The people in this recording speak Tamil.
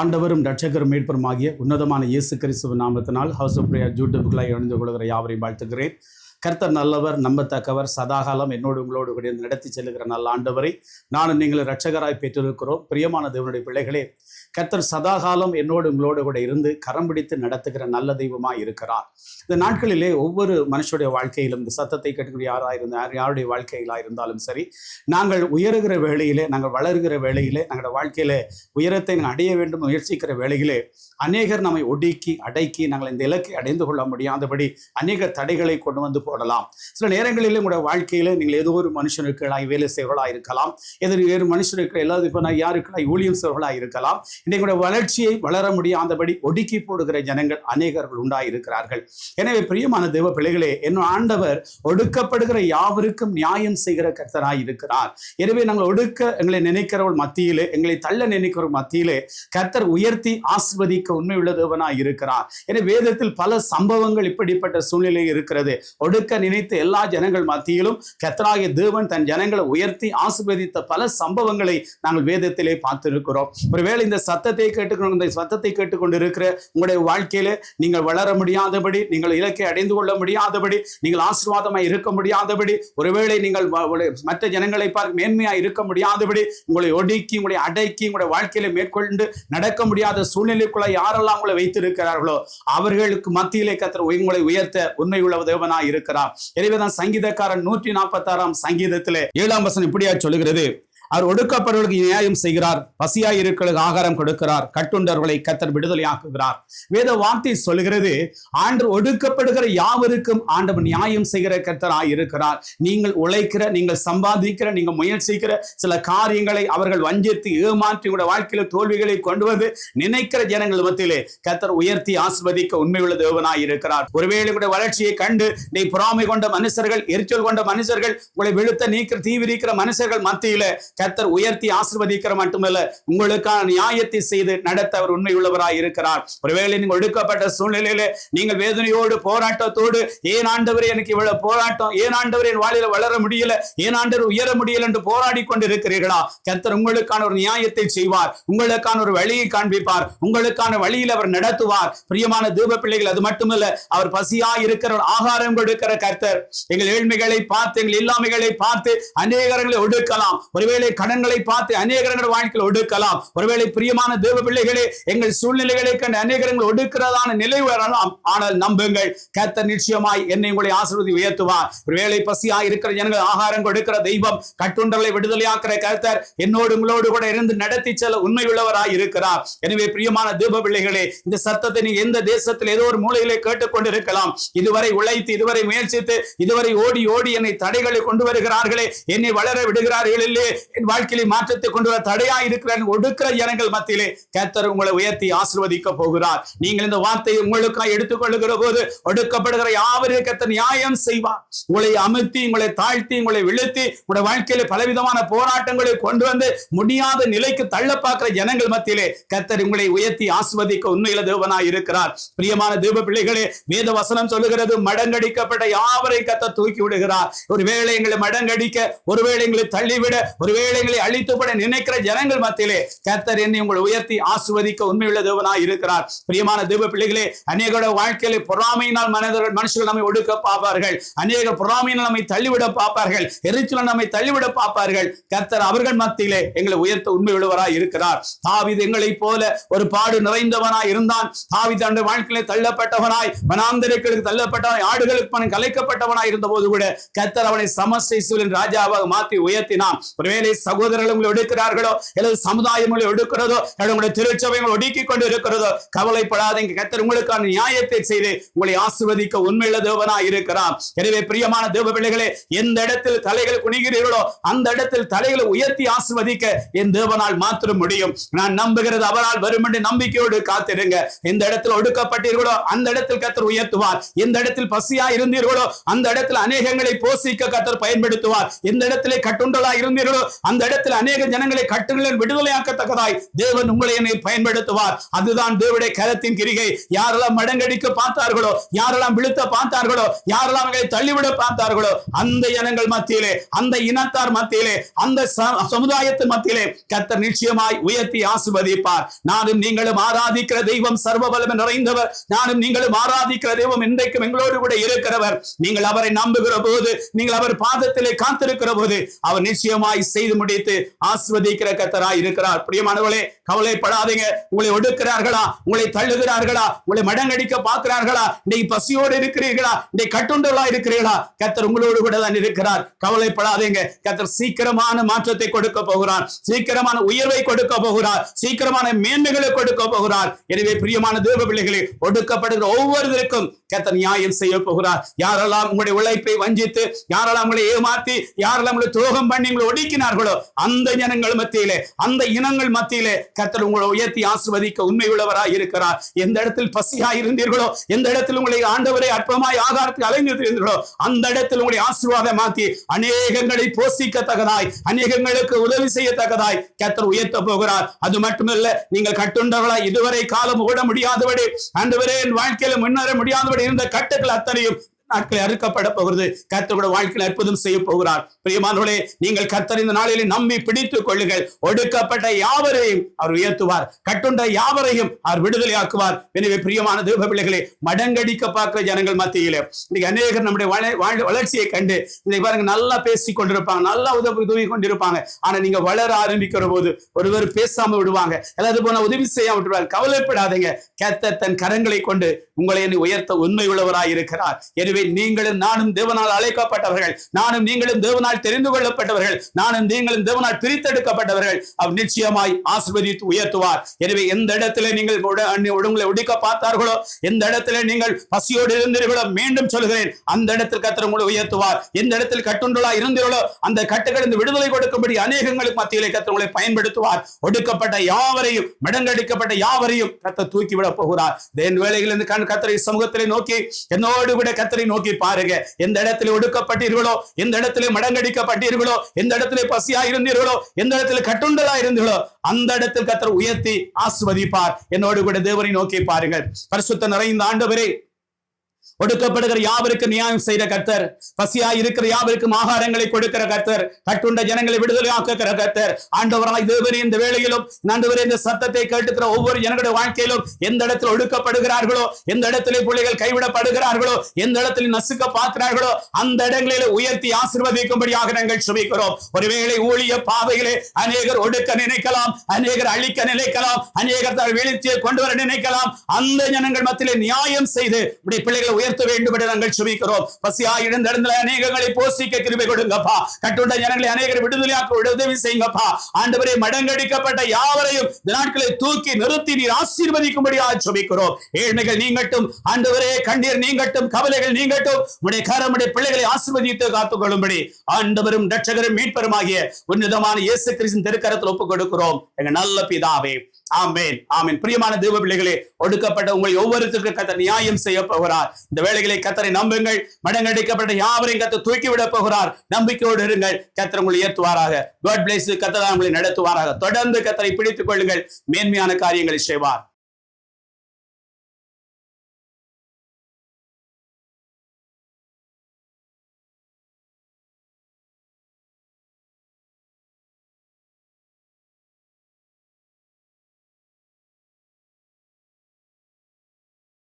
ஆண்டவரும் ரட்சகரும் மீட்பருமாகிய உன்னதமான இயேசு கிறிஸ்துவ நாமத்தினால் ஹவுஸ் ஆஃப் பிரேயர் யூடியூப்களை இணைந்து கொள்கிற யாவரையும் வாழ்த்துகிறேன். கர்த்தர் நல்லவர் நம்பத்தக்கவர் சதாகாலம் என்னோடு உங்களோடு கூட நடத்தி செல்லுகிற நல்ல ஆண்டவரை நானும் நீங்கள் ரட்சகராய் பெற்றிருக்கிறோம். பிரியமான தேவனுடைய பிள்ளைகளே கர்த்தர் சதாகாலம் என்னோடு உங்களோடு கூட இருந்து கரம் பிடித்து நடத்துகிற நல்ல தெய்வமாக இருக்கிறார். இந்த நாட்களிலே ஒவ்வொரு மனுஷனுடைய வாழ்க்கையிலும் இந்த சத்தத்தை கேட்கக்கூடிய யாராக இருந்தால் யாருடைய வாழ்க்கையிலாக இருந்தாலும் சரி நாங்கள் உயருகிற வேளையிலே நாங்கள் வளருகிற வேளையிலே நாங்களோட வாழ்க்கையில உயரத்தை நாங்கள் அடைய வேண்டும் முயற்சிக்கிற வேளையிலே அநேகர் நம்மை ஒடுக்கி அடக்கி நாங்கள் இந்த இலக்கை அடைந்து கொள்ள முடியாதபடி அநேக தடைகளை கொண்டு வந்து போடலாம். சில நேரங்களில் உங்களுடைய வாழ்க்கையில நீங்கள் ஏதோ ஒரு மனுஷனுக்களாய் வேலை செய்வர்களாக இருக்கலாம். எதிர் வேறு மனுஷனுக்கு எல்லாது இப்போ நான் யாருக்கெல்லாம் ஊழியம் செய்வர்களாக இருக்கலாம். இன்றைக்கு வளர்ச்சியை வளர முடியாதபடி ஒடுக்கி போடுகிற ஜனங்கள் அநேகர்கள் உண்டாயிருக்கிறார்கள். எனவே பிரியமான தேவ பிள்ளைகளே என் ஆண்டவர் ஒடுக்கப்படுகிற யாவருக்கும் நியாயம் செய்கிற கர்த்தராய் இருக்கிறார். எனவே நாங்கள் ஒடுக்க எங்களை நினைக்கிறவள் மத்தியிலே எங்களை தள்ள நினைக்கிறவள் மத்தியிலே கர்த்தர் உயர்த்தி ஆசிர்வதிக்க உண்மை உள்ள தேவனாய் இருக்கிறார். எனவே வேதத்தில் பல சம்பவங்கள் இப்படிப்பட்ட சூழ்நிலை இருக்கிறது. ஒடுக்க நினைத்த எல்லா ஜனங்கள் மத்தியிலும் கத்தராகிய தேவன் தன் ஜனங்களை உயர்த்தி ஆசிர்வதித்த பல சம்பவங்களை நாங்கள் வேதத்திலே பார்த்திருக்கிறோம். ஒருவேளை இந்த சத்தத்தை கேட்டுக்கொண்டு இந்த சத்தத்தை கேட்டுக்கொண்டு இருக்கிற உங்களுடைய வாழ்க்கையில நீங்கள் வளர முடியாதபடி நீங்கள் இலக்கை அடைந்து கொள்ள முடியாதபடி நீங்கள் ஆசீர்வாதமாய் இருக்க முடியாதபடி ஒருவேளை நீங்கள் மற்ற ஜனங்களை பார் மேன்மையா இருக்க முடியாதபடி உங்களை ஒடுக்கி உங்களை அடக்கி உங்களுடைய வாழ்க்கையில மேற்கொண்டு நடக்க முடியாத சூழ்நிலைக்குள்ள யாரெல்லாம் உங்களை வைத்திருக்கிறார்களோ அவர்களுக்கு மத்தியிலே கத்திர உங்களை உயர்த்த உண்மை உள்ள தேவனாய் இருக்கிறார். எனவேதான் சங்கீதக்காரன் நூற்றி நாற்பத்தாறாம் சங்கீதத்திலே ஏழாம் வசனம் இப்படியா சொல்லுகிறது. அவர் ஒடுக்கப்பட்டவர்களுக்கு நியாயம் செய்கிறார். பசியாய் இருக்கிறவர்களுக்கு ஆகாரம் கொடுக்கிறார். கட்டுண்டவர்களை கத்தர் விடுதலையாக்குகிறார். வேத வார்த்தை சொல்கிறது ஆண்டு ஒடுக்கப்படுகிற யாவருக்கும் ஆண்டவன் நியாயம் செய்கிற கர்த்தராய் இருக்கிறார். நீங்கள் உழைக்கிற நீங்கள் சம்பாதிக்கிற நீங்கள் முயற்சிக்கிற சில காரியங்களை அவர்கள் வஞ்சித்து ஏமாற்றி கூட வாழ்க்கையில தோல்விகளை கொண்டு வந்து நினைக்கிற ஜனங்கள் மத்தியிலே கத்தர் உயர்த்தி ஆஸ்வதிக்க உண்மையுள்ள தேவனாய் இருக்கிறார். ஒருவேளை கூட வளர்ச்சியை கண்டு நீ பொறாமை கொண்ட மனுஷர்கள் எரிச்சல் கொண்ட மனுஷர்கள் உங்களை வெளுத்த நீக்கிற தீவிரிக்கிற மனுஷர்கள் மத்தியில கர்த்தர் உயர்த்தி ஆசிர்வதிக்கிற மட்டுமல்ல உங்களுக்கான நியாயத்தை செய்து நடத்த அவர் உண்மையுள்ளவராய் இருக்கிறார். ஒருவேளை நீங்கள் ஒடுக்கப்பட்ட சூழ்நிலையில நீங்கள் வேதனையோடு போராட்டத்தோடு ஏன் ஆண்டவர் எனக்கு இவ்வளவு போராட்டம் ஏன் ஆண்டவர் என் வாழில வளர முடியல ஏன் ஆண்டவர் உயர முடியல என்று போராடி கொண்டு இருக்கிறீர்களா கர்த்தர் உங்களுக்கான ஒரு நியாயத்தை செய்வார். உங்களுக்கான ஒரு வழியை காண்பிப்பார். உங்களுக்கான வழியில் அவர் நடத்துவார். பிரியமான தீப பிள்ளைகள் அது மட்டுமல்ல அவர் பசியா இருக்கிற ஆகாரம் கொடுக்கிற கர்த்தர் எங்கள் ஏழ்மைகளை பார்த்து எங்கள் இல்லாமைகளை பார்த்து அநேகரங்களை ஒடுக்கலாம். ஒருவேளை ஒருவேளை கடன்களை பார்த்து அநேகரங்கள் வாழ்க்கையில் ஒடுக்கலாம். ஒருவேளை பிரியமான தேவ பிள்ளைகளே எங்கள் சூழ்நிலைகளை கண்டு அநேகரங்கள் ஒடுக்கிறதான நிலை வரலாம் ஆனால் நம்புங்கள் கர்த்தர் நிச்சயமாய் என்னை உங்களை ஆசிர்வதி உயர்த்துவார். ஒருவேளை பசியாய் இருக்கிற ஜனங்கள் ஆகாரம் கொடுக்கிற தெய்வம் கட்டுண்டலை விடுதலையாக்குற கருத்தர் என்னோடு உங்களோடு கூட இருந்து நடத்தி செல்ல உண்மை உள்ளவராய் இருக்கிறார். எனவே பிரியமான தேவ பிள்ளைகளே இந்த சத்தத்தை நீ எந்த தேசத்தில் ஏதோ ஒரு மூலையிலே கேட்டுக்கொண்டு இருக்கலாம் இதுவரை உழைத்து இதுவரை முயற்சித்து இதுவரை ஓடி ஓடி என்னை தடைகளை கொண்டு வருகிறார்களே. என்னை வளர விடுகிறார்கள். இல்லையே என் வாழ்க்கையிலே மாற்றத்தை கொண்டு வர தடையா இருக்கிற ஒடுக்கிற ஜனங்கள் மத்தியிலே கர்த்தர் உங்களை உயர்த்தி ஆசிர்வதிக்க போகிறார். நீங்கள் இந்த வார்த்தையை உங்களுக்காக எடுத்துக்கொள்ளுகிற போது ஒடுக்கப்படுகிற யாவரையும் கர்த்தர் நியாயம் செய்வார். உங்களை அமுத்தி உங்களை தாழ்த்தி உங்களை விழுத்தி உங்களுடைய வாழ்க்கையில பலவிதமான போராட்டங்களை கொண்டு வந்து முடியாத நிலைக்கு தள்ள பார்க்கிற ஜனங்கள் மத்தியிலே கத்தர் உங்களை உயர்த்தி ஆசிர்வதிக்க உண்மையில தேவனாய் இருக்கிறார். பிரியமான தேவ பிள்ளைகளே வேத வசனம் சொல்லுகிறது மடங்கடிக்கப்பட்ட யாவரை கத்த தூக்கி விடுகிறார். ஒருவேளை எங்களை மடங்கடிக்க ஒருவேளை எங்களை தள்ளிவிட ஒருவேளை எங்களை அழித்துப்பட நினைக்கிற ஜனங்கள் மத்தியிலே கத்தர் என்னை உங்களை உயர்த்தி ஆசுவதிக்க உண்மையுள்ள தேவனாய் இருக்கிறார். பிரியமான தேவ பிள்ளைகளே அநேகோட வாழ்க்கையில பொறாமையினால் மனிதர்கள் மனுஷர்கள் நம்மை ஒடுக்க பார்ப்பார்கள். அநேக பொறாமையினால் நம்மை தள்ளிவிட பார்ப்பார்கள். எரிச்சல நம்மை தள்ளிவிட பார்ப்பார்கள். கர்த்தர் அவர்கள் மத்தியிலே எங்களை உயர்த்த உண்மை உள்ளவராய் இருக்கிறார். தாவிது எங்களைப் போல ஒரு பாடு நிறைந்தவனாய் இருந்தான். தாவிது அந்த வாழ்க்கையிலே தள்ளப்பட்டவனாய் வனாந்தரங்களுக்கு தள்ளப்பட்டவன் ஆடுகளுக்கு மனம் கலைக்கப்பட்டவனாய் இருந்த போது கூட கத்தர் அவனை சமஸ்டைசூலின் ராஜாவாக மாற்றி உயர்த்தினான். ஒருவேளை சகோதரர்கள் உங்களை எடுக்கிறார்களோ அல்லது சமுதாயம் உங்களை எடுக்கிறதோ அல்லது உங்களுடைய திருச்சபை உங்களை ஒடுக்கிக் கொண்டு இருக்கிறதோ கவலைப்படாதீங்க கத்தர் உங்களுக்கான நியாயத்தை செய்து உங்களை ஆசிர்வதிக்க உண்மையுள்ள தேவனா இருக்கிறார். எனவே பிரியமான தேவ பிள்ளைகளே எந்த இடத்தில் தலைகள் குனிகிறீர்களோ அந்த இடத்தில் தலைகளை உயர்த்தி ஆசிர்வதிக்க என் தேவனால் மாத்திரம் முடியும். நான் நம்புகிறது அவரால் வரும் என்று நம்பிக்கையோடு காத்திருங்க. எந்த இடத்தில் ஒடுக்கப்பட்டீர்களோ அந்த இடத்தில் கத்தர் உயர்த்துவார். எந்த இடத்தில் பசியா இருந்தீர்களோ அந்த இடத்தில் அநேகங்களை போசிக்க கத்தர் பயன்படுத்துவார். எந்த இடத்திலே கட்டுண்டலா இருந்தீர்களோ அந்த இடத்தில் அநேக ஜனங்களை கட்டுகளில் விடுதலையாக்கத்தக்கதாய் தேவன் உங்களை என்னை பயன்படுத்துவார். அதுதான் தேவடைய கரத்தின் கிரிகை. யாரெல்லாம் மடங்கடிக்க பார்த்தார்களோ யாரெல்லாம் விழுத்த பார்த்தார்களோ யாரெல்லாம் அவர்களை தள்ளிவிட பார்த்தார்களோ அந்த இனங்கள் மத்தியிலே அந்த இனத்தார் மத்தியிலே அந்த சமுதாயத்து மத்தியிலே கத்தர் நிச்சயமாய் உயர்த்தி ஆசிர்வதிப்பார். நானும் நீங்களும் ஆராதிக்கிற தெய்வம் சர்வபலம் நிறைந்தவர். நானும் நீங்களும் ஆராதிக்கிற தெய்வம் இன்றைக்கும் எங்களோடு கூட இருக்கிறவர். நீங்கள் அவரை நம்புகிற போது நீங்கள் அவர் பாதத்திலே காத்திருக்கிற போது அவர் நிச்சயமாய் செய்து முடித்து ஆஸ்வதிக்கிற கர்த்தராய் இருக்கிறார். பிரியமானவர்களே கவலைப்படாதீங்க. உங்களை ஒடுக்கிறார்களா? உங்களை தள்ளுகிறார்களா? உங்களை மடங்கடிக்க பார்க்கிறார்களா? இன்னைக்கு பசியோடு இருக்கிறீர்களா? இன்னைக்கு கட்டுண்டலா இருக்கிறீர்களா? கத்தர் உங்களோடு கூட தான் இருக்கிறார். கவலைப்படாதீங்க. கத்தர் சீக்கிரமான மாற்றத்தை கொடுக்க போகிறார். சீக்கிரமான உயர்வை கொடுக்க போகிறார். சீக்கிரமான மேன்மைகளை கொடுக்க போகிறார். எனவே பிரியமான தேவ பிள்ளைகளை ஒடுக்கப்படுகிற ஒவ்வொருவருக்கும் கர்த்தர் நியாயம் செய்ய போகிறார். யாரெல்லாம் உங்களுடைய உழைப்பை வஞ்சித்து யாரெல்லாம் உங்களை ஏமாத்தி யாரெல்லாம் உங்களை துரோகம் பண்ணி உங்களை ஒடுக்கினார்கள் அந்த ஜனங்கள் மத்தியிலே அந்த இனங்கள் மத்தியிலே கர்த்தர் உங்களை உயர்த்தி ஆசிர்வதிக்க உண்மை உள்ளவராய் இருக்கிறார். எந்த இடத்தில் பசியாய் இருந்தீர்களோ எந்த இடத்தில் உங்களை ஆண்டவரை அற்பமாய் ஆகாரத்துக்கு அலைந்திருந்தீர்களோ அந்த இடத்தில் உங்களை ஆசீர்வாதம் மாற்றி அநேகங்களை போஷிக்கத்தக்கதாய் அநேகங்களுக்கு உதவி செய்யத்தக்கதாய் கர்த்தர் உயர்த்த போகிறார். அது மட்டுமல்ல நீங்கள் கட்டுண்டவர்களா இதுவரை காலம் ஓட முடியாதபடி ஆண்டவரே என் வாழ்க்கையில முன்னேற முடியாதபடி இருந்த கட்டுகள் அத்தனையும் நாட்கள் அறுக்கப்பட போகிறது. கர்த்தரோட வாழ்க்கையில் அற்புதம் செய்ய போகிறார். பிரியமானவர்களே நீங்கள் கர்த்தர் இந்த நாளிலே நம்பி பிடித்துக் கொள்ளுங்கள். ஒடுக்கப்பட்ட யாவரையும் அவர் உயர்த்துவார். கட்டுண்ட யாவரையும் அவர் விடுதலையாக்குவார். எனவே பிரியமான தேவ பிள்ளைகளே மடங்கடிக்க பார்க்கிற ஜனங்கள் மத்தியிலே இன்னைக்கு அநேகர் நம்முடைய வளர்ச்சியை கண்டு இன்னைக்கு பாருங்க நல்லா பேசி கொண்டிருப்பாங்க. நல்லா உதவி உதவி கொண்டிருப்பாங்க. ஆனா நீங்க வளர ஆரம்பிக்கிற போது ஒருவர் பேசாம விடுவாங்க. எல்லாத்து போன உதவி செய்யாம விட்டுருவாங்க. கவலைப்படாதீங்க. கர்த்தர் தன் கரங்களை கொண்டு உங்களை என்னை உயர்த்த உண்மை உள்ளவராய் இருக்கிறார். எனவே எனவே நீங்களும் நானும் தேவனால் அழைக்கப்பட்டவர்கள். நானும் நீங்களும் தேவனால் தெரிந்து கொள்ளப்பட்டவர்கள். நானும் நீங்களும் தேவனால் பிரித்தெடுக்கப்பட்டவர்கள். அவர் நிச்சயமாய் ஆசிர்வதித்து உயர்த்துவார். எனவே எந்த இடத்துல நீங்கள் உங்களை ஒடுக்க பார்த்தார்களோ எந்த இடத்துல நீங்கள் பசியோடு இருந்தீர்களோ மீண்டும் சொல்கிறேன் அந்த இடத்தில் கத்திர உங்களை உயர்த்துவார். எந்த இடத்தில் கட்டுண்டலா இருந்தீர்களோ அந்த கட்டுகளிலிருந்து விடுதலை கொடுக்கும்படி அநேகங்களுக்கு மத்தியிலே கத்திர உங்களை பயன்படுத்துவார். ஒடுக்கப்பட்ட யாவரையும் மடங்கடிக்கப்பட்ட யாவரையும் கத்த தூக்கி போகிறார். தேன் வேலைகளிலிருந்து கண் கத்தரை சமூகத்திலே நோக்கி என்னோடு கூட கத்தரை நோக்கி பாருங்க. எந்த இடத்துல ஒடுக்கப்பட்டீர்களோ எந்த இடத்துல மடங்கடிக்கப்பட்டீர்களோ எந்த இடத்துல பசியா இருந்தீர்களோ எந்த இடத்துல கட்டுண்டலா இருந்தீர்களோ அந்த இடத்தில் கத்தர் உயர்த்தி ஆஸ்வதிப்பார் என்னோடு கூட தேவரை நோக்கி பாருங்கள். பரிசுத்த நிறைந்த ஆண்டு ஒடுக்கப்படுகிற யாவருக்கு நியாயம் செய்த கர்த்தர்? பசியா இருக்கிற யாவருக்கும் ஆகாரங்களை கொடுக்கிற கர்த்தர்? கட்டுண்ட ஜனங்களை விடுதலை ஆக்குகிற கர்த்தர்? ஆண்டவராய் தேவரே இந்த வேளையிலும் ஆண்டவரே இந்த சத்தத்தை கேட்டுக்கிற ஒவ்வொரு ஜனங்களுடைய வாழ்க்கையிலும் எந்த இடத்துல ஒடுக்கப்படுகிறார்களோ எந்த இடத்திலே பிள்ளைகள் கைவிடப்படுகிறார்களோ எந்த இடத்தில் நசுக்க பார்க்கிறார்களோ அந்த இடங்களில் உயர்த்தி ஆசிர்வதிக்கும்படியாக நாங்கள் சுமிக்கிறோம் ஒருவேளை ஊழிய பாதையிலே அநேகர் ஒடுக்க நினைக்கலாம் அநேகர் அழிக்க நினைக்கலாம் அநேகர் தங்கள் வீழ்ச்சியை கொண்டு வர நினைக்கலாம் அந்த ஜனங்கள் மத்தியிலே நியாயம் செய்து இப்படி பிள்ளைகளை உயர்த்த வேண்டும் என்று நாங்கள் சுமிக்கிறோம் பசியா இழந்த இடத்துல அநேகங்களை போஷிக்க கிருபை கொடுங்கப்பா. கட்டுண்ட ஜனங்களை அநேகர் விடுதலையாக்க உதவி செய்யுங்கப்பா. ஆண்டவரே மடங்கடிக்கப்பட்ட யாவரையும் இந்த நாட்களை தூக்கி நிறுத்தி நீர் ஆசீர்வதிக்கும்படியாக சுமிக்கிறோம் ஏழ்மைகள் நீங்கட்டும் ஆண்டவரே கண்ணீர் நீங்கட்டும் கவலைகள் நீங்கட்டும் உடைய கரமுடைய பிள்ளைகளை ஆசீர்வதித்து காத்துக் கொள்ளும்படி ஆண்டவரும் ரட்சகரும் மீட்பரும் ஆகிய உன்னதமான இயேசு கிறிஸ்தின் திருக்கரத்தில் ஒப்புக் கொடுக்கிறோம் எங்க நல்ல பிதாவே ஆமேன். ஆமேன். பிரியமான தேவ பிள்ளைகளே ஒடுக்கப்பட்ட உங்களை ஒவ்வொருத்தருக்கும் கத்த நியாயம் செய்ய போகிறார். இந்த வேலைகளை கத்தரை நம்புங்கள். மடங்கடிக்கப்பட்ட யாவரையும் கத்த தூக்கி விட போகிறார். நம்பிக்கையோடு இருங்கள். கத்தர் உங்களை ஏற்றுவாராக. காட் பிளேஸ் கத்தர் உங்களை நடத்துவாராக. தொடர்ந்து கத்தரை பிடித்துக் கொள்ளுங்கள். மேன்மையான காரியங்களை செய்வார்.